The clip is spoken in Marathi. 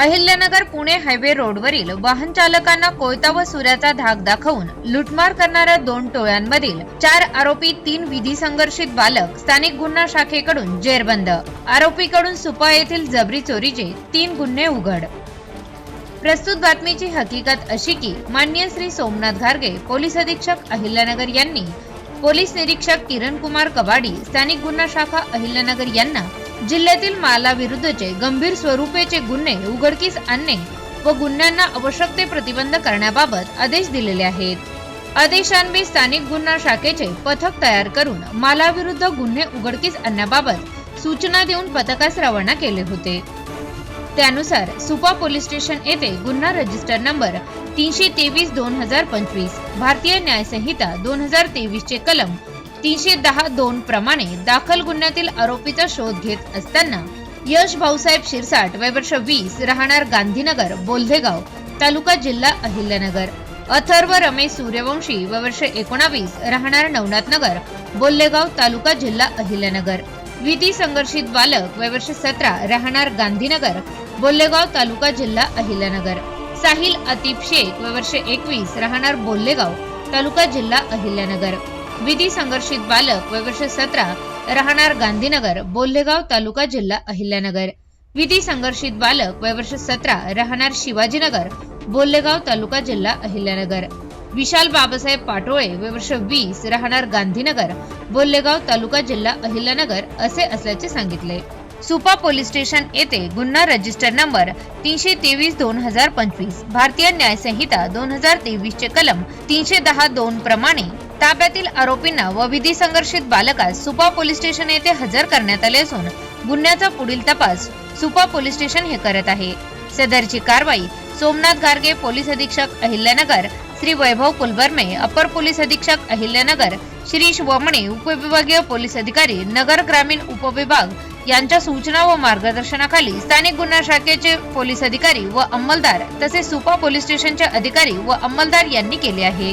अहिल्यानगर पुणे हायवे रोडवरील वाहन चालकांना कोयता व सुऱ्याचा धाक दाखवून लुटमार करणाऱ्या दोन टोळ्यांमधील चार आरोपी तीन विधी संघर्षित बालक स्थानिक गुन्हा शाखेकडून जेरबंद. आरोपीकडून सुपा येथील जबरी चोरीचे तीन गुन्हे उघड. प्रस्तुत बातमीची हकीकत अशी की माननीय श्री सोमनाथ घारगे पोलीस अधीक्षक अहिल्यानगर यांनी पोलीस निरीक्षक किरण कुमार कबाडी स्थानिक गुन्हा शाखा अहिल्यानगर यांना जिल्ह्यातील मालाविरुद्धचे गंभीर स्वरूपेचे गुन्हे उघडकीस आणणे व गुन्ह्यांना आवश्यक ते प्रतिबंध करण्याबाबत आदेश दिलेले आहेत. आदेशांबी स्थानिक गुन्हा शाखेचे पथक तयार करून मालाविरुद्ध गुन्हे उघडकीस आणण्याबाबत सूचना देऊन पथकास रवाना केले होते. त्यानुसार सुपा पोलीस स्टेशन येथे गुन्हा रजिस्टर नंबर तीनशे तेवीस दोन हजार पंचवीस भारतीय न्यायसंहिता दोन हजार तेवीस चे कलम तीनशे दहा दोन प्रमाणे दाखल गुन्ह्यातील आरोपीचा शोध घेत असताना यश भाऊसाहेब शिरसाट वय वर्ष वीस राहणार गांधीनगर बोल्धेगाव तालुका जिल्हा अहिल्यानगर अथर्व रमेश सूर्यवंशी व वर्ष एकोणावीस राहणार नवनाथ नगर बोल्लेगाव तालुका जिल्हा अहिल्यानगर. विधी संघर्षित बालक वय वर्ष सतरा राहणार गांधीनगर बोल्लेगाव तालुका जिल्हा अहिल्यानगर. साहिल अतिफ शेख वय वर्ष एकवीस राहणार बोल्लेगाव तालुका जिल्हा अहिल्यानगर. विधी संघर्षित बालक वय वर्ष सतरा राहणार गांधीनगर बोल्लेगाव तालुका जिल्हा अहिल्यानगर. विधी संघर्षित बालक वय वर्ष सतरा राहणार शिवाजीनगर बोल्लेगाव तालुका जिल्हा अहिल्यानगर. विशाल बाबासाहेब पाटोळे वय वर्ष वीस राहणार गांधीनगर बोल्लेगाव तालुका जिल्हा अहिल्यानगर असे असल्याचे सांगितले. सुपा पोलीस स्टेशन येथे गुन्हा रजिस्टर नंबर तीनशे तेवीस दोन हजार पंचवीस भारतीय न्याय संहिता दोन हजार तेवीस चे कलम तीनशे दहा दोन प्रमाणे ताब्यातील आरोपींना व विधी संघर्षित बालकास सुपा पोलीस स्टेशन येथे हजर करण्यात आले असून गुन्ह्याचा पुढील तपास सुपा पोलीस स्टेशन हे करत आहे. सदरची कारवाई सोमनाथ गार्गे पोलीस अधीक्षक अहिल्यानगर श्री वैभव कुलबर्मे अपर पोलीस अधीक्षक अहिल्यानगर शिरीष वमणे उपविभागीय पोलीस अधिकारी नगर ग्रामीण उपविभाग यांच्या सूचना व मार्गदर्शनाखाली स्थानिक गुन्हा शाखेचे पोलीस अधिकारी व अंमलदार तसेच सुपा पोलीस स्टेशनचे अधिकारी व अंमलदार यांनी केले आहे.